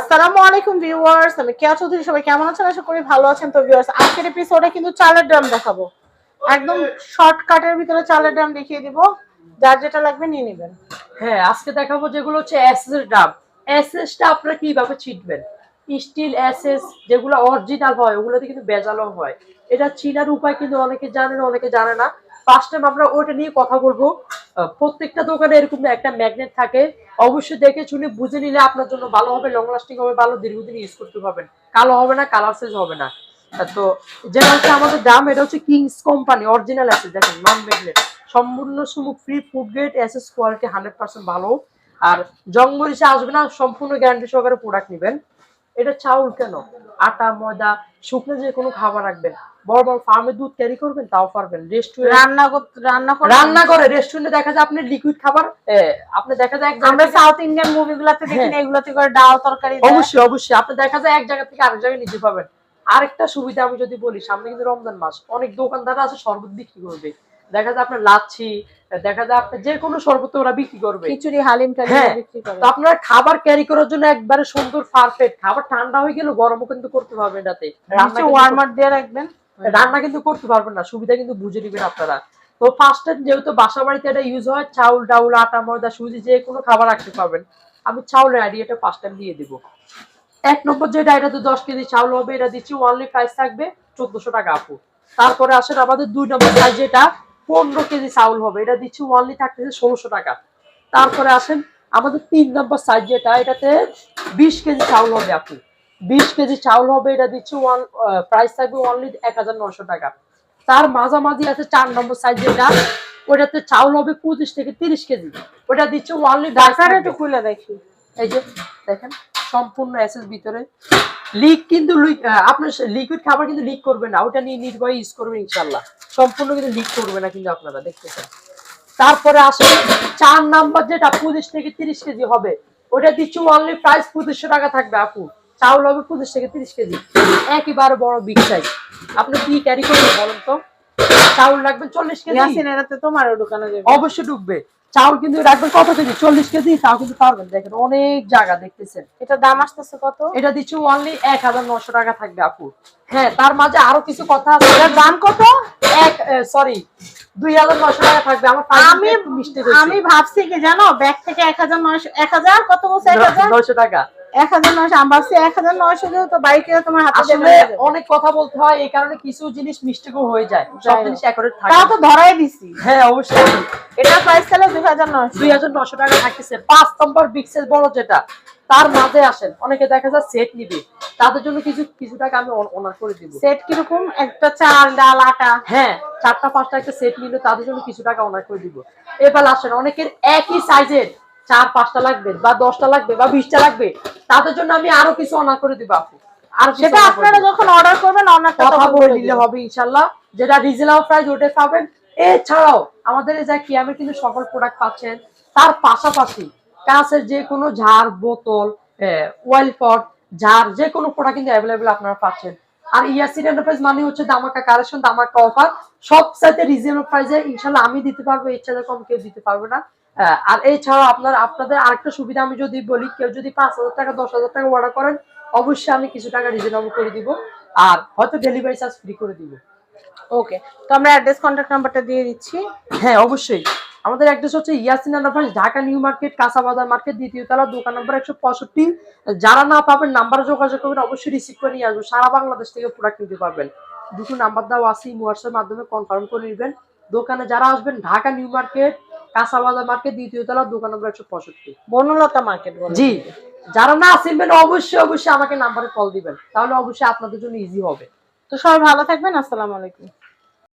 আসসালামু আলাইকুম ভিউয়ার্স আমি কেয়া চৌধুরী সবাই কেমন আছেন? আশা করি ভালো আছেন। তো ভিউয়ার্স আজকের এপিসোডে কিন্তু চালের ড্রাম দেখাবো। একদম শর্টকাটের ভিতরে চালের ড্রাম দেখিয়ে দিব। যার যেটা লাগবে নিয়ে নেবেন। হ্যাঁ আজকে দেখাবো যেগুলো হচ্ছে এসএস এর ডাব। এসএস টা আপনারা কীভাবে চিনবেন স্টিল এসএস যেগুলো অরিজিনাল হয় ওগুলোতে কিন্তু বেজালো হয়। এটা চিনার উপায় কিন্তু অনেকে জানে না অনেকে জানে না। ফার্স্ট টাইম আমরা ওইটা নিয়ে কথা বলব। প্রত্যেকটা দোকানে এরকম একটা ম্যাগনেট থাকে। অবশ্যই দেখে শুনে বুঝে নিলে আপনার জন্য ভালো হবে লং লাস্টিং হবে, ভালো দীর্ঘদিন ইউজ করতে পারবেন। কালো হবে না কালার সেজ হবে না। তো যেটা হচ্ছে আমাদের দাম, এটা হচ্ছে কিংস কোম্পানি অরিজিনাল আছে, দেখেন নন ম্যাগনেট সম্পূর্ণ সুমুখ free food grade SS quality hundred percent ভালো। আর জঙ্গলিসে আসবে না, সম্পূর্ণ গ্যারান্টি সহকারে প্রোডাক্ট নেবেন। এটা চাউল কেন? আটা ময়দা শুকনো যে কোনো খাবার রাখবেন। বড় বড় ফার্মে দুধ ক্যারি করবেন তাও পারবেন। রেস্টুরেন্ট রান্না রান্না করে রান্না করে রেস্টুরেন্টে দেখা যায় আপনি লিকুইড খাবার আপনি দেখা যায় আমরা সাউথ ইন্ডিয়ান মুভিগুলোতে দেখি হ্যাঁ। এগুলোতে করে ডাল তরকারি অবশ্যই অবশ্যই। আপনি দেখা যায় এক জায়গা থেকে আরেক জায়গায় নিতে পারবেন। আরেকটা সুবিধা আমি যদি বলি সামনে কিন্তু রমজান মাস অনেক দোকানদার আছে শরবত বিক্রি করবে। দেখা যায় আপনার লাচ্ছি দেখা যায় আপনি যে কোনো শরবত ওরা বিক্রি করবে। খিচুড়ি হালিম হ্যাঁ। তো আপনারা খাবার ক্যারি করার জন্য একবারে সুন্দর পারফেক্ট খাবার ঠান্ডা হয়ে গেলে গরমও কিন্তু করতে পারবেন এটাতে ওয়ার্মার দিয়ে রাখবেন। রান্না কিন্তু করতে পারবেন না সুবিধা কিন্তু বুঝে নেবেন আপনারা। তো ফার্স্ট টাইম যেহেতু বাসা বাড়িতে এটা ইউজ হয় চাউল ডাউল আটা ময়দা সুজি যে কোনো খাবার রাখতে পারবেন। আমি চাউলের আইডিয়াটা ফার্স্ট টাইম দিয়ে দেবো। এক নম্বর যেটা এটা তো দশ কেজি চাউল হবে এটা দিচ্ছি ওয়ানলি প্রাইস থাকবে চোদ্দশো টাকা আপু। তারপরে আসেন আমাদের দুই নম্বর সাইজ যেটা পনেরো কেজি চাউল হবে। এটা দিচ্ছি ওয়ানলি থাকতেছে ষোলোশো টাকা। তারপরে আসেন আমাদের তিন নম্বর সাইজ যেটা এটাতে বিশ কেজি চাউল হবে আপনি। বিশ কেজি চাউল হবে এটা দিচ্ছি ওয়ান প্রাইস থাকবে ওয়ানলি এক হাজার নশো টাকা। তার মাঝামাঝি আছে চার নম্বর সাইজ যেটা ওটাতে চাউল হবে পঁচিশ থেকে তিরিশ কেজি। ওটা দিচ্ছে ওয়ানলি ডাক্তার একটু খুলে দেখি। এই যে দেখেন সম্পূর্ণ এসএস ভিতরে। লিক কিন্তু লিক আপনার লিকুইড খাবার কিন্তু লিক করবে না। ওটা নিয়ে নির্ভয় ইউজ করবেন ইনশাল্লাহ সম্পূর্ণ কিন্তু লিক করবে না কিন্তু আপনারা দেখতেছেন তারপরে আসে চার নাম্বার যেটা পঁচিশ থেকে তিরিশ কেজি হবে ওটা দিচ্ছি অনলি প্রাইস পঁচিশশো টাকা থাকবে আপু। চাউল হবে পঁচিশ থেকে তিরিশ কেজি। একেবারে বড় বিগ সাইজ আপনি কি ক্যারি করবেন বলেন তো? চাউল রাখবেন চল্লিশ কেজি। তোমারও ঢুকানো যাবে। অবশ্যই ঢুকবে। চাউল কিন্তু রাখবেন কত কেজি? চল্লিশ কেজি? তাও কিন্তু পারবেন। দেখেন অনেক জায়গা দেখতেছেন। এটা দাম আসতেছে কত? এটা দিচ্ছি অনলি এক হাজার নশো টাকা থাকবে আপু। হ্যাঁ তার মাঝে আরও কিছু কথা আছে। এটার দাম কত? এক সরি দুই হাজার নশো টাকা থাকবে। আমার আমি মিষ্টি আমি ভাবছি কি জানো ব্যাগ থেকে এক হাজার নয়শো এক হাজার কত বলছে এক হাজার? নয়শো টাকা। এক হাজার নয়শো এক হাজার নয়শো বাইকে তোমার হাতে। অনেক কথা বলতে হয় এই কারণে কিছু জিনিস মিস্টেকও হয়ে যায়। সব জিনিস অ্যাকুরেট থাকে। তাও তো ধরাই দিছি। হ্যাঁ অবশ্যই। প্রাইস তাহলে দুই হাজার নয়শো। দুই হাজার নশো টাকা থাকতেছে। পাঁচ নম্বর বিক্সেল বড় যেটা তার মাঝে আসেন। অনেকে দেখা যায় সেট নিবে। তাদের জন্য কিছু কিছু টাকা আমি অনার করে দিব। সেট কীরকম? একটা চাল ডাল আটা? হ্যাঁ চারটা পাঁচটা একটা সেট নিলে তাদের জন্য কিছু টাকা অনার করে দিব। এবার আসেন অনেকের একই সাইজের চার পাঁচটা লাগবে বা দশটা লাগবে বা বিশটা লাগবে তাদের জন্য আমি আরও কিছু অনার করে দিব আপু। আর সেটা আপনারা যখন অর্ডার করবেন অনারটা কথা বলে বলে হবে ইনশাল্লাহ। যেটা রিজনেবল প্রাইস ওটা পাবেন। এছাড়াও আমাদের যে কিয়ামের কিন্তু সকল প্রোডাক্ট পাচ্ছেন। তার পাশাপাশি কাঁচের যে কোনো ঝাড় বোতল ওয়েল পট ঝাড় যে কোনো প্রোডাক্ট কিন্তু অ্যাভেলেবেল আপনারা পাচ্ছেন। আর ইয়াসিন এন্টারপ্রাইজ মানে হচ্ছে দামাকা কালেকশন দামাকা অফার সব সাইতে রিজনেবল প্রাইসে ইনশাল্লাহ আমি দিতে পারব এর চাইতে কম কেউ দিতে পারবে না। আর এছাড়াও আপনার আপনাদের আরেকটা সুবিধা আমি যদি বলি কেউ যদি পাঁচ হাজার টাকা দশ হাজার টাকা অর্ডার করেন অবশ্যই আমি কিছু টাকা রিজনেবল করে দিব। আর হয়তো ডেলিভারি চার্জ ফ্রি করে দিব। ওকে তো আমরা অ্যাড্রেস কন্ট্যাক্ট নাম্বারটা দিয়ে দিচ্ছি। হ্যাঁ অবশ্যই। আমাদের অ্যাড্রেস হচ্ছে Yasin enterprise Dhaka new market কাঁচাবাজার market দ্বিতীয় তলা দোকান নম্বর একশো পঁয়ষট্টি। যারা না পাবেন নাম্বারে যোগাযোগ করবেন অবশ্যই রিসিভ করে নিয়ে আসবেন। সারা বাংলাদেশ থেকে প্রোডাক্ট নিতে পারবেন। দুটো নাম্বার দেওয়া আছে হোয়াটসঅ্যাপ মাধ্যমে কনফার্ম করে নেবেন। দোকানে যারা আসবেন ঢাকা নিউ মার্কেট কাঁচাবাজার মার্কেট দ্বিতীয় তলা দোকান নম্বর একশো পঁয়ষট্টি। বনলতা মার্কেট বলে। জি। যারা না আসবেন অবশ্যই অবশ্যই আমাকে নাম্বারে কল দিবেন। তাহলে অবশ্যই আপনাদের জন্য ইজি হবে। তো সবাই ভালো থাকবেন আসসালামু আলাইকুম।